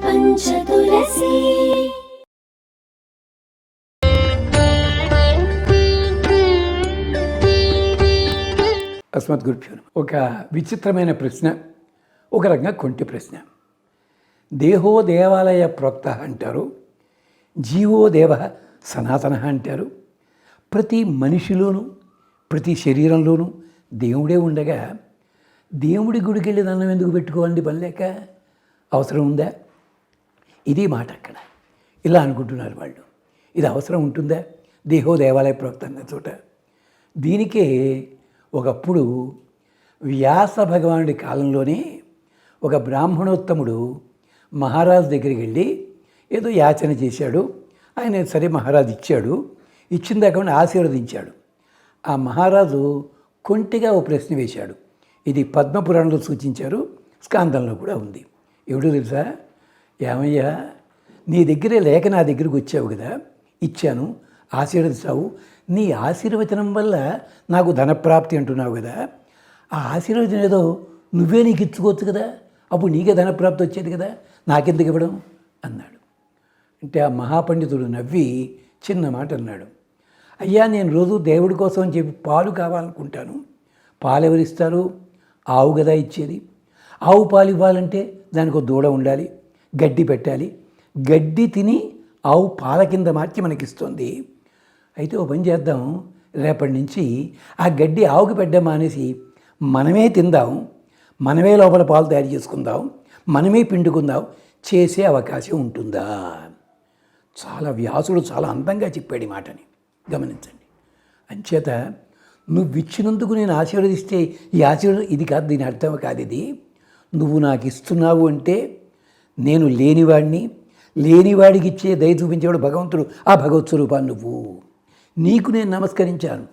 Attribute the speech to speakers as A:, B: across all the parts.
A: श्रीहरिपञ्चतुलसी
B: అస్మత్ గురుభ్యో నమః. ఒక విచిత్రమైన ప్రశ్న ఒక రకంగా కొంటి ప్రశ్న దేహో దేవాలయ ప్రోక్త అంటారు జీవో దేవ సనాతన అంటారు ప్రతి మనిషిలోనూ ప్రతి శరీరంలోనూ దేవుడే ఉండగా దేవుడి గుడికి వెళ్ళి దండం ఎందుకు పెట్టుకోవాలండి పని లేక అవసరం ఉందా? ఇది మాట అక్కడ. ఇలా అనుకుంటున్నారు వాళ్ళు. ఇది అవసరం ఉంటుందా? దేహో దేవాలయ ప్రవక్త అన్న చోట. దీనికే ఒకప్పుడు వ్యాస భగవానుడి కాలంలోనే ఒక బ్రాహ్మణోత్తముడు మహారాజు దగ్గరికి వెళ్ళి ఏదో యాచన చేశాడు. ఆయన సరే మహారాజు ఇచ్చాడు. ఇచ్చిన దాకా ఆశీర్వదించాడు. ఆ మహారాజు కొంటిగా ఓ ప్రశ్న వేశాడు. ఇది పద్మపురాణంలో సూచించారు. స్కాందంలో కూడా ఉంది. ఎవడో తెలుసా? ఏమయ్యా నీ దగ్గరే లేక నా దగ్గరికి వచ్చావు కదా ఇచ్చాను ఆశీర్వదిస్తావు. నీ ఆశీర్వచనం వల్ల నాకు ధనప్రాప్తి అంటున్నావు కదా ఆ ఆశీర్వచనం ఏదో నువ్వే నీకు ఇచ్చుకోవచ్చు కదా అప్పుడు నీకే ధనప్రాప్తి వచ్చేది కదా నాకెందుకు ఇవ్వడం? అన్నాడు. అంటే ఆ మహాపండితుడు నవ్వి చిన్న మాట అన్నాడు. అయ్యా నేను రోజు దేవుడి కోసం అని చెప్పి పాలు కావాలనుకుంటాను. పాలు ఎవరిస్తారు ఆవు కదా ఇచ్చేది. ఆవు పాలు ఇవ్వాలంటే దానికి ఒక దూడ ఉండాలి గడ్డి పెట్టాలి. గడ్డి తిని ఆవు పాల కింద మార్చి మనకిస్తుంది. అయితే ఓ పని చేద్దాం. రేపటి నుంచి ఆ గడ్డి ఆవుకి పెట్టడం మానేసి మనమే తిందాం. మనమే లోపల పాలు తయారు చేసుకుందాం. మనమే పిండుకుందాం. చేసే అవకాశం ఉంటుందా? చాలా వ్యాసుడు చాలా అందంగా చెప్పాడు ఈ మాటని. గమనించండి. అంచేత నువ్వు ఇచ్చినందుకు నేను ఆశీర్వదిస్తే ఈ ఆశీర్వదం ఇది కాదు దీని అర్థం కాదు ఇది. నువ్వు నాకు ఇస్తున్నావు అంటే నేను లేనివాడిని లేనివాడికి ఇచ్చే దయ చూపించేవాడు భగవంతుడు ఆ భగవత్ స్వరూపాన్ని నువ్వు. నీకు నేను నమస్కరించాను.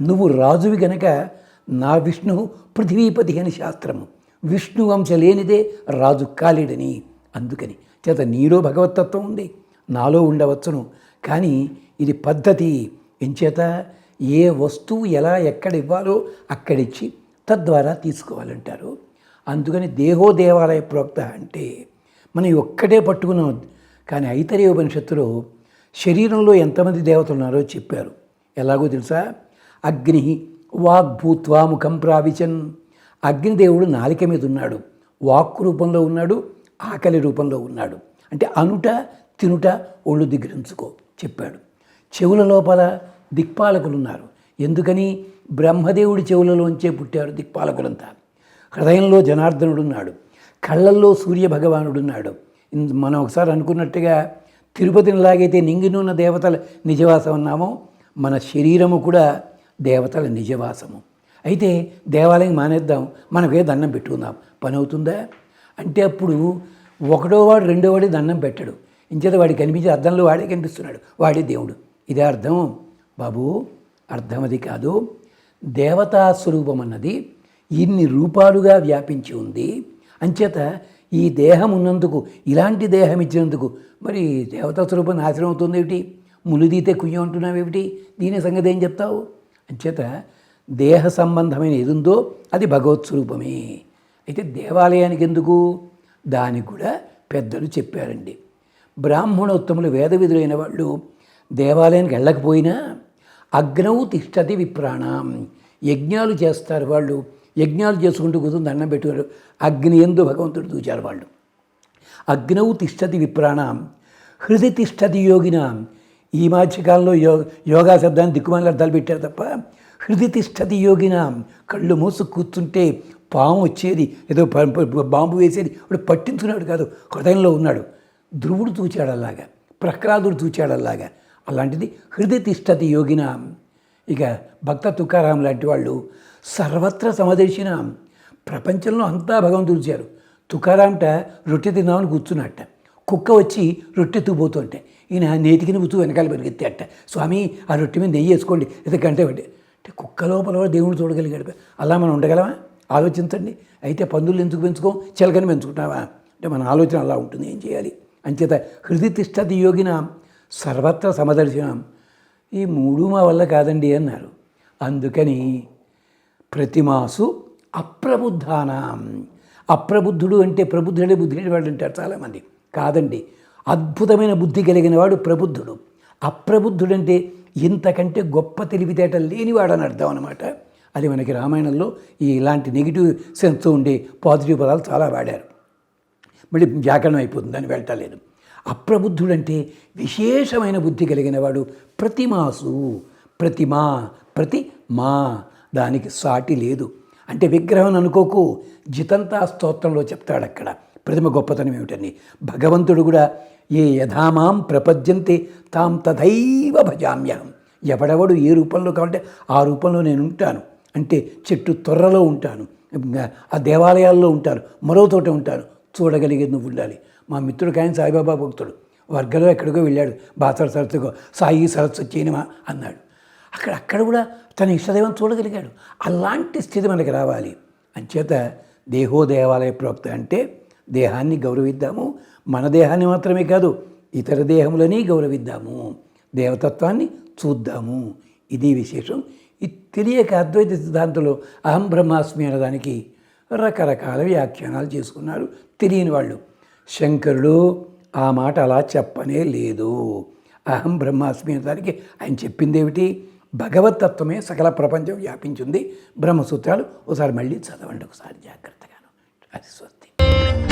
B: నువ్వు రాజువి గనక నా విష్ణు పృథ్వీపతి అని శాస్త్రము. విష్ణు వంశ లేనిదే రాజు కాలేడని. అందుకని చేత నీలో భగవతత్వం ఉంది నాలో ఉండవచ్చును. కానీ ఇది పద్ధతి. ఎంచేత ఏ వస్తువు ఎలా ఎక్కడ ఇవ్వాలో అక్కడిచ్చి తద్వారా తీసుకోవాలంటారు. అందుకని దేహో దేవాలయ ప్రోక్త అంటే మనం ఒక్కటే పట్టుకున్నాం. కానీ ఐతరేయ ఉపనిషత్తులో శరీరంలో ఎంతమంది దేవతలు ఉన్నారో చెప్పారు. ఎలాగో తెలుసా? అగ్ని వాగ్భూత్వా ముఖం ప్రావిచన్ అగ్నిదేవుడు నాలిక మీద ఉన్నాడు. వాక్కు రూపంలో ఉన్నాడు ఆకలి రూపంలో ఉన్నాడు. అంటే అనుట తినుట ఒళ్ళు దిగ్గించుకో చెప్పాడు. చెవుల లోపల దిక్పాలకులు ఉన్నారు. ఎందుకని? బ్రహ్మదేవుడి చెవులలోంచే పుట్టారు దిక్పాలకులంతా. హృదయంలో జనార్దనుడున్నాడు. కళ్ళల్లో సూర్య మనం ఒకసారి అనుకున్నట్టుగా తిరుపతిని లాగైతే నింగినున్న దేవతల నిజవాసం అన్నామో మన శరీరము కూడా దేవతల నిజవాసము. అయితే దేవాలయం మానేద్దాం మనకే దండం పెట్టుకుందాం. పని అవుతుందా అంటే అప్పుడు ఒకటో వాడు రెండో వాడి దండం పెట్టడు. ఇంచేత వాడికి కనిపించే అర్థంలో వాడే కనిపిస్తున్నాడు. వాడే దేవుడు. ఇదే అర్థం? బాబు అర్థం అది కాదు. దేవతా స్వరూపం అన్నది ఇన్ని రూపాలుగా వ్యాపించి ఉంది. అంచేత ఈ దేహం ఉన్నందుకు ఇలాంటి దేహం ఇచ్చినందుకు మరి దేవతా స్వరూపం నాశనం అవుతుంది ఏమిటి? ములుదీతే కుయ్యం అంటున్నావు ఏమిటి? దీని సంగతి ఏం చెప్తావు? అంచేత దేహ సంబంధమైన ఏది ఉందో అది భగవత్ స్వరూపమే. అయితే దేవాలయానికి ఎందుకు? దానికి కూడా పెద్దలు చెప్పారండి. బ్రాహ్మణోత్తములు వేద విధులైన వాళ్ళు దేవాలయానికి వెళ్ళకపోయినా అగ్నౌ తిష్టతి విప్రాణం యజ్ఞాలు చేస్తారు వాళ్ళు. యజ్ఞాలు చేసుకుంటూ కూర్చొని దండం పెట్టుకోరు అగ్ని ఎందు భగవంతుడు చూచారు వాళ్ళు. అగ్నౌ తిష్టతి విప్రాణం హృది తిష్టతి యోగినాం. ఈ మధ్యకాలంలో యో యోగా శబ్దాన్ని దిక్కుమాలి అర్థాలు పెట్టారు తప్ప హృది తిష్టతి యోగినాం. కళ్ళు మూసు కూర్చుంటే పాము వచ్చేది ఏదో బాంబు వేసేది ఇప్పుడు పట్టించుకున్నాడు కాదు హృదయంలో ఉన్నాడు. ధ్రువుడు చూచాడు అలాగా ప్రహ్లాదుడు చూచాడు అలాగా. అలాంటిది హృదయ తిష్టతి యోగిన. ఇక భక్త తుకారాం లాంటి వాళ్ళు సర్వత్ర సమదేశిన ప్రపంచంలో అంతా భగవంతుడు చూశారు తుకారాంట రొట్టె తిందామని కూర్చున్నట్ట. కుక్క వచ్చి రొట్టె తూపోతుంటే ఈయన నేతికి నువ్వు వెనకాల పరిగెత్తాట. స్వామి ఆ రొట్టె మీద నెయ్యి వేసుకోండి. ఇది గంట పెట్టి అంటే కుక్క లోపల కూడా దేవుడు చూడగలిగాడు. అలా మనం ఉండగలమా? ఆలోచించండి. అయితే పందులు ఎందుకు పెంచుకోం? చిలకని పెంచుకుంటావా? అంటే మన ఆలోచన అలా ఉంటుంది. ఏం చేయాలి? అంచేత హృది తిష్టతి యోగిన సర్వత్ర సమదర్శనం ఈ మూడు మా వల్ల కాదండి అన్నారు. అందుకని ప్రతిమాసు అప్రబుద్ధానం. అప్రబుద్ధుడు అంటే ప్రబుద్ధుడే బుద్ధి లేనివాడు అంటారు చాలామంది. కాదండి అద్భుతమైన బుద్ధి కలిగిన వాడు ప్రబుద్ధుడు. అప్రబుద్ధుడంటే ఇంతకంటే గొప్ప తెలివితేట లేనివాడు అని అర్థం అనమాట అది మనకి రామాయణంలో ఈ ఇలాంటి నెగిటివ్ సెన్స్ ఉండే పాజిటివ్ పదాలు చాలా వాడారు. మళ్ళీ వ్యాకరణం అయిపోతుంది అని వెళ్ళటలేదు అప్రబుద్ధుడంటే విశేషమైన బుద్ధి కలిగిన వాడు ప్రతిమాసు. ప్రతిమా ప్రతి మా దానికి సాటి లేదు. అంటే విగ్రహం అనుకోకు జితంతా స్తోత్రంలో చెప్తాడు అక్కడ. ప్రతిమ గొప్పతనం ఏమిటని. భగవంతుడు కూడా ఏ యథామాం ప్రపద్యంతే తాం తథైవ భజామ్యహం. ఎవడెవడు ఏ రూపంలో కావాలంటే ఆ రూపంలో నేను ఉంటాను. అంటే చెట్టు తొర్రలో ఉంటాను. ఆ దేవాలయాల్లో ఉంటాను. మరో తోట ఉంటాను. చూడగలిగేది నువ్వు ఉండాలి. మా మిత్రుడు ఆయన సాయిబాబా భక్తుడు. వర్గలో ఎక్కడికో వెళ్ళాడు. బాసర సరస్సుకో సాయి సరస్సు చేయనిమా అన్నాడు. అక్కడ అక్కడ కూడా తన ఇష్టదైవం చూడగలిగాడు. అలాంటి స్థితి మనకి రావాలి. అంచేత దేహో దేవాలయ ప్రవక్త అంటే దేహాన్ని గౌరవిద్దాము. మన దేహాన్ని మాత్రమే కాదు ఇతర దేహములని గౌరవిద్దాము. దేవతత్వాన్ని చూద్దాము. ఇది విశేషం. ఇది తెలియక అద్వైత సిద్ధాంతంలో అహం బ్రహ్మాస్మి అనడానికి రకరకాల వ్యాఖ్యానాలు చేసుకున్నారు తెలియని వాళ్ళు. శంకరుడు ఆ మాట అలా చెప్పనే లేదు. అహం బ్రహ్మాస్మి అనడానికి ఆయన చెప్పిందేమిటి? భగవతత్వమే సకల ప్రపంచం వ్యాపించింది. బ్రహ్మసూత్రాలు. ఒకసారి మళ్ళీ చదవండి ఒకసారి జాగ్రత్తగాను. అది స్వస్తి.